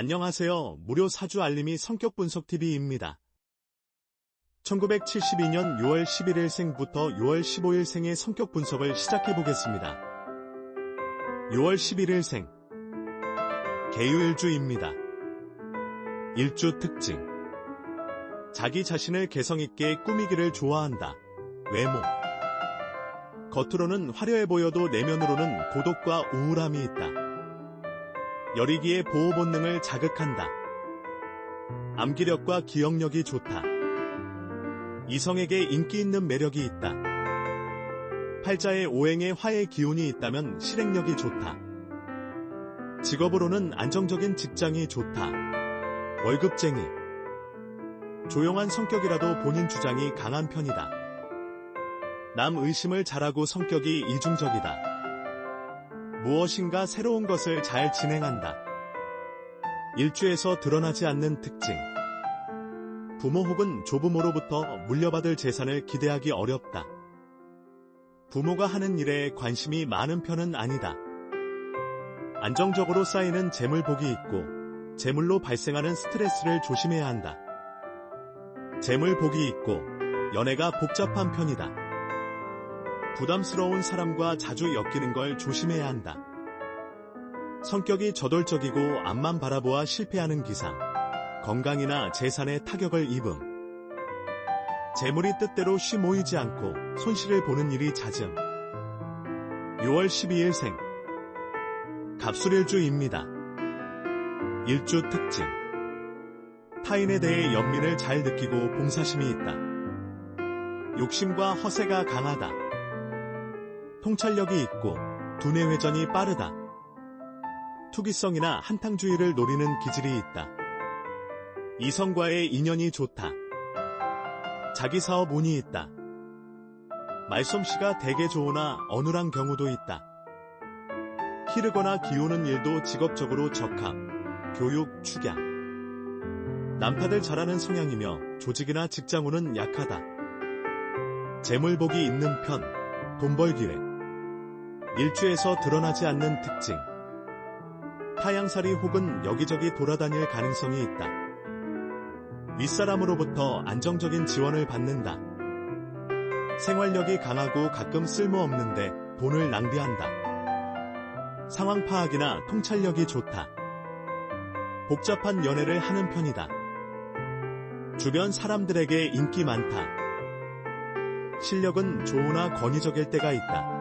안녕하세요. 무료 사주 알림이 성격 분석 TV입니다. 1972년 6월 11일 생부터 6월 15일 생의 성격 분석을 시작해 보겠습니다. 6월 11일 생 개유일주입니다. 일주 특징 자기 자신을 개성 있게 꾸미기를 좋아한다. 외모 겉으로는 화려해 보여도 내면으로는 고독과 우울함이 있다. 여리기의 보호 본능을 자극한다. 암기력과 기억력이 좋다. 이성에게 인기 있는 매력이 있다. 팔자에 오행의 화의 기운이 있다면 실행력이 좋다. 직업으로는 안정적인 직장이 좋다. 월급쟁이. 조용한 성격이라도 본인 주장이 강한 편이다. 남 의심을 잘하고 성격이 이중적이다. 무엇인가 새로운 것을 잘 진행한다. 일주에서 드러나지 않는 특징. 부모 혹은 조부모로부터 물려받을 재산을 기대하기 어렵다. 부모가 하는 일에 관심이 많은 편은 아니다. 안정적으로 쌓이는 재물복이 있고 재물로 발생하는 스트레스를 조심해야 한다. 재물복이 있고 연애가 복잡한 편이다. 부담스러운 사람과 자주 엮이는 걸 조심해야 한다. 성격이 저돌적이고 앞만 바라보아 실패하는 기상. 건강이나 재산에 타격을 입음. 재물이 뜻대로 쉬 모이지 않고 손실을 보는 일이 잦음. 6월 12일 생. 갑술일주입니다. 일주 특징. 타인에 대해 연민을 잘 느끼고 봉사심이 있다. 욕심과 허세가 강하다. 통찰력이 있고 두뇌 회전이 빠르다. 투기성이나 한탕주의를 노리는 기질이 있다. 이성과의 인연이 좋다. 자기 사업 운이 있다. 말솜씨가 되게 좋으나 어눌한 경우도 있다. 기르거나 기우는 일도 직업적으로 적합, 교육, 축양. 난파들 잘하는 성향이며 조직이나 직장운은 약하다. 재물복이 있는 편, 돈 벌 기회. 일주에서 드러나지 않는 특징. 타양살이 혹은 여기저기 돌아다닐 가능성이 있다. 윗사람으로부터 안정적인 지원을 받는다. 생활력이 강하고 가끔 쓸모없는데 돈을 낭비한다. 상황 파악이나 통찰력이 좋다. 복잡한 연애를 하는 편이다. 주변 사람들에게 인기 많다. 실력은 좋으나 권위적일 때가 있다.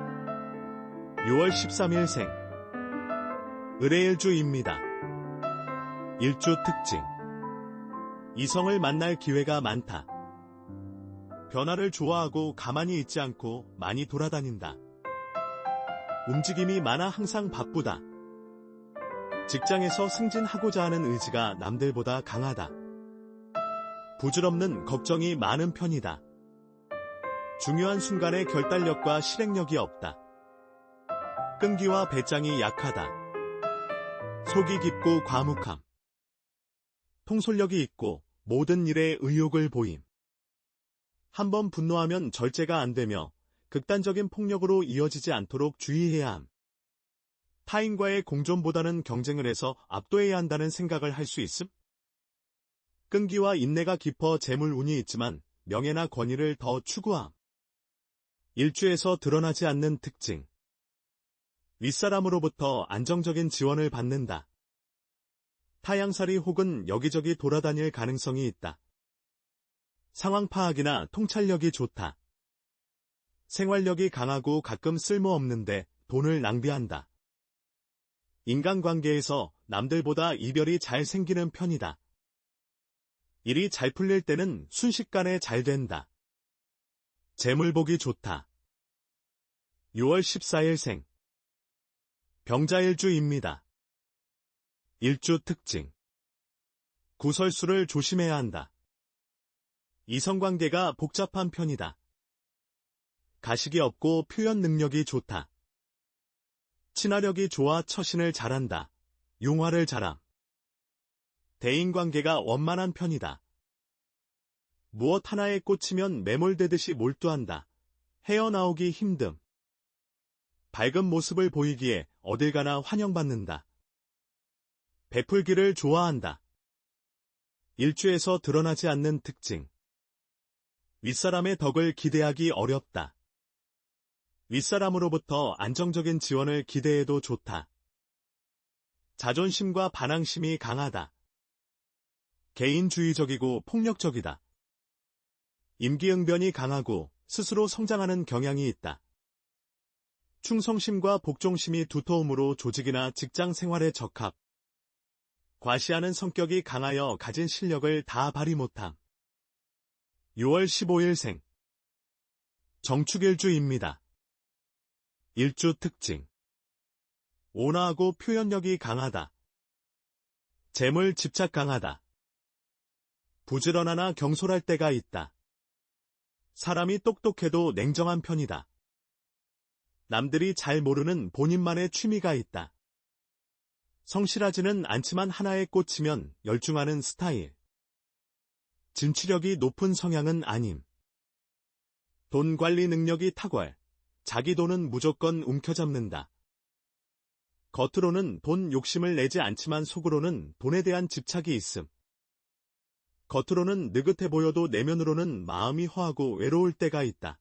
6월 13일 생 의뢰일주입니다. 일주 특징 이성을 만날 기회가 많다. 변화를 좋아하고 가만히 있지 않고 많이 돌아다닌다. 움직임이 많아 항상 바쁘다. 직장에서 승진하고자 하는 의지가 남들보다 강하다. 부질없는 걱정이 많은 편이다. 중요한 순간에 결단력과 실행력이 없다. 끈기와 배짱이 약하다. 속이 깊고 과묵함. 통솔력이 있고 모든 일에 의욕을 보임. 한번 분노하면 절제가 안 되며 극단적인 폭력으로 이어지지 않도록 주의해야 함. 타인과의 공존보다는 경쟁을 해서 압도해야 한다는 생각을 할 수 있음? 끈기와 인내가 깊어 재물 운이 있지만 명예나 권위를 더 추구함. 일주에서 드러나지 않는 특징. 윗사람으로부터 안정적인 지원을 받는다. 타양살이 혹은 여기저기 돌아다닐 가능성이 있다. 상황 파악이나 통찰력이 좋다. 생활력이 강하고 가끔 쓸모없는데 돈을 낭비한다. 인간관계에서 남들보다 이별이 잘 생기는 편이다. 일이 잘 풀릴 때는 순식간에 잘 된다. 재물복이 좋다. 6월 14일 생 병자일주입니다. 일주 특징 구설수를 조심해야 한다. 이성관계가 복잡한 편이다. 가식이 없고 표현 능력이 좋다. 친화력이 좋아 처신을 잘한다. 용화를 잘함. 대인관계가 원만한 편이다. 무엇 하나에 꽂히면 매몰되듯이 몰두한다. 헤어나오기 힘듦. 밝은 모습을 보이기에 어딜 가나 환영받는다. 베풀기를 좋아한다. 일주에서 드러나지 않는 특징. 윗사람의 덕을 기대하기 어렵다. 윗사람으로부터 안정적인 지원을 기대해도 좋다. 자존심과 반항심이 강하다. 개인주의적이고 폭력적이다. 임기응변이 강하고 스스로 성장하는 경향이 있다. 충성심과 복종심이 두터움으로 조직이나 직장 생활에 적합. 과시하는 성격이 강하여 가진 실력을 다 발휘 못함. 6월 15일 생. 정축일주입니다. 일주 특징. 온화하고 표현력이 강하다. 재물 집착 강하다. 부지런하나 경솔할 때가 있다. 사람이 똑똑해도 냉정한 편이다. 남들이 잘 모르는 본인만의 취미가 있다. 성실하지는 않지만 하나에 꽂히면 열중하는 스타일. 진취력이 높은 성향은 아님. 돈 관리 능력이 탁월. 자기 돈은 무조건 움켜잡는다. 겉으로는 돈 욕심을 내지 않지만 속으로는 돈에 대한 집착이 있음. 겉으로는 느긋해 보여도 내면으로는 마음이 허하고 외로울 때가 있다.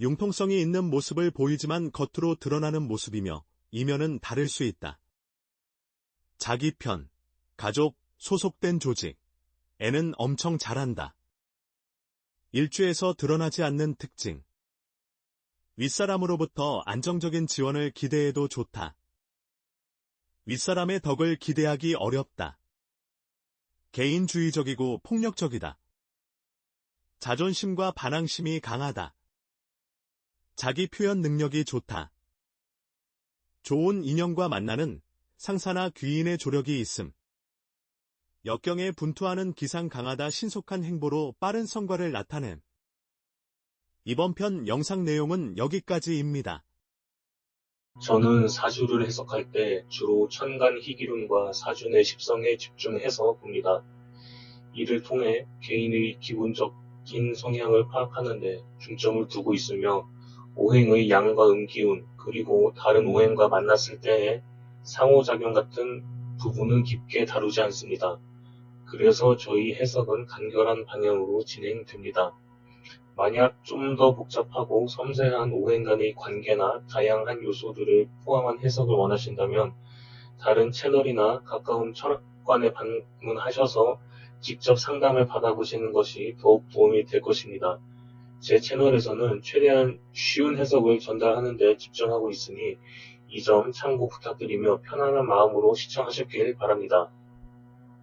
융통성이 있는 모습을 보이지만 겉으로 드러나는 모습이며 이면은 다를 수 있다. 자기 편, 가족, 소속된 조직, 애는 엄청 잘한다. 일주에서 드러나지 않는 특징. 윗사람으로부터 안정적인 지원을 기대해도 좋다. 윗사람의 덕을 기대하기 어렵다. 개인주의적이고 폭력적이다. 자존심과 반항심이 강하다. 자기 표현 능력이 좋다. 좋은 인연과 만나는 상사나 귀인의 조력이 있음. 역경에 분투하는 기상 강하다 신속한 행보로 빠른 성과를 나타냄. 이번 편 영상 내용은 여기까지입니다. 저는 사주를 해석할 때 주로 천간 희기운과 사주의 십성에 집중해서 봅니다. 이를 통해 개인의 기본적인 성향을 파악하는 데 중점을 두고 있으며 오행의 양과 음기운 그리고 다른 오행과 만났을 때의 상호작용 같은 부분은 깊게 다루지 않습니다. 그래서 저희 해석은 간결한 방향으로 진행됩니다. 만약 좀 더 복잡하고 섬세한 오행 간의 관계나 다양한 요소들을 포함한 해석을 원하신다면 다른 채널이나 가까운 철학관에 방문하셔서 직접 상담을 받아보시는 것이 더욱 도움이 될 것입니다. 제 채널에서는 최대한 쉬운 해석을 전달하는 데 집중하고 있으니 이 점 참고 부탁드리며 편안한 마음으로 시청하셨길 바랍니다.